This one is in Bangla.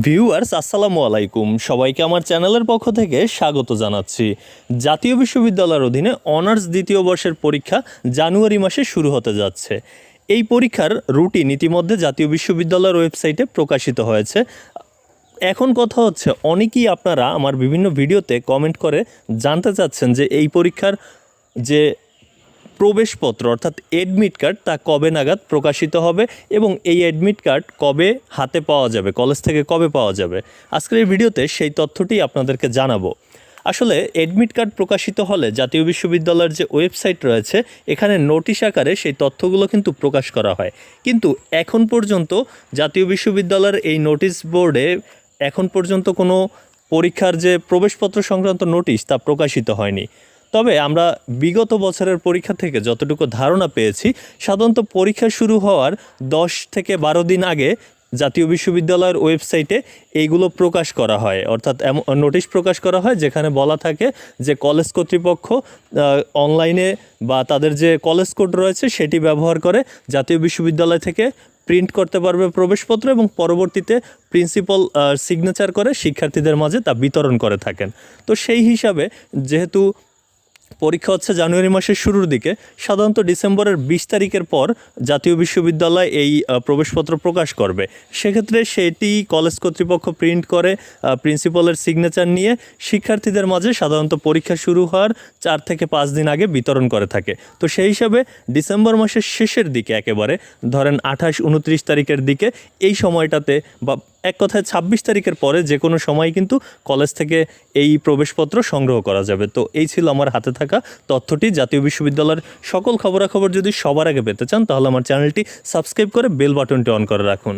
ভিউয়ার্স, আসসালামু আলাইকুম। সবাইকে আমার চ্যানেলের পক্ষ থেকে স্বাগত জানাচ্ছি। জাতীয় বিশ্ববিদ্যালয়ের অধীনে অনার্স দ্বিতীয় বর্ষের পরীক্ষা জানুয়ারি মাসে শুরু হতে যাচ্ছে। এই পরীক্ষার রুটিন ইতিমধ্যে জাতীয় বিশ্ববিদ্যালয়ের ওয়েবসাইটে প্রকাশিত হয়েছে। এখন কথা হচ্ছে, অনেকেই আপনারা আমার বিভিন্ন ভিডিওতে কমেন্ট করে জানতে চাচ্ছেন যে এই পরীক্ষার যে প্রবেশপত্র, অর্থাৎ এডমিট কার্ড তা কবে নাগাদ প্রকাশিত হবে এবং এই অ্যাডমিট কার্ড কবে হাতে পাওয়া যাবে কলেজ থেকে কবে পাওয়া যাবে? আজকের এই ভিডিওতে সেই তথ্যটি আপনাদেরকে জানাব। আসলে এডমিট কার্ড প্রকাশিত হলে জাতীয় বিশ্ববিদ্যালয়ের যে ওয়েবসাইট রয়েছে, এখানে নোটিশ আকারে সেই তথ্যগুলো কিন্তু প্রকাশ করা হয়। কিন্তু এখন পর্যন্ত জাতীয় বিশ্ববিদ্যালয়ের এই নোটিশ বোর্ডে এখন পর্যন্ত কোনো পরীক্ষার যে প্রবেশপত্র সংক্রান্ত নোটিশ তা প্রকাশিত হয়নি। তবে আমরা বিগত বছরের পরীক্ষা থেকে যতটুকু ধারণা পেয়েছি, সাধারণত পরীক্ষা শুরু হওয়ার দশ থেকে বারো দিন আগে জাতীয় বিশ্ববিদ্যালয়ের ওয়েবসাইটে এইগুলো প্রকাশ করা হয়। অর্থাৎ নোটিশ প্রকাশ করা হয় যেখানে বলা থাকে যে কলেজ কর্তৃপক্ষ অনলাইনে বা তাদের যে কলেজ কোড রয়েছে সেটি ব্যবহার করে জাতীয় বিশ্ববিদ্যালয় থেকে প্রিন্ট করতে পারবে প্রবেশপত্র এবং পরবর্তীতে প্রিন্সিপাল সিগনেচার করে শিক্ষার্থীদের মাঝে তা বিতরণ করে থাকেন। তো সেই হিসাবে যেহেতু পরীক্ষা হচ্ছে জানুয়ারি মাসের শুরুর দিকে। সাধারণত ডিসেম্বরের বিশ তারিখের পর জাতীয় বিশ্ববিদ্যালয় এই প্রবেশপত্র প্রকাশ করবে। সেক্ষেত্রে সেটি কলেজ কর্তৃপক্ষ প্রিন্ট করে প্রিন্সিপালের সিগনেচার নিয়ে শিক্ষার্থীদের মাঝে সাধারণত পরীক্ষা শুরু হওয়ার চার থেকে পাঁচ দিন আগে বিতরণ করে থাকে। তো সেই হিসাবে ডিসেম্বর মাসের শেষের দিকে একেবারে, ধরেন আঠাশ, উনত্রিশ তারিখের দিকে এই সময়টাতে বা এক কথায় ছাব্বিশ তারিখের পরে যে কোনো সময় কিন্তু কলেজ থেকে এই প্রবেশপত্র সংগ্রহ করা যাবে। তো এই ছিল আমার হাতে থাকা তথ্যটি। জাতীয় বিশ্ববিদ্যালয়ের সকল খবরাখবর যদি সবার আগে পেতে চান, তাহলে আমার চ্যানেলটি সাবস্ক্রাইব করে বেল বাটনটি অন করে রাখুন।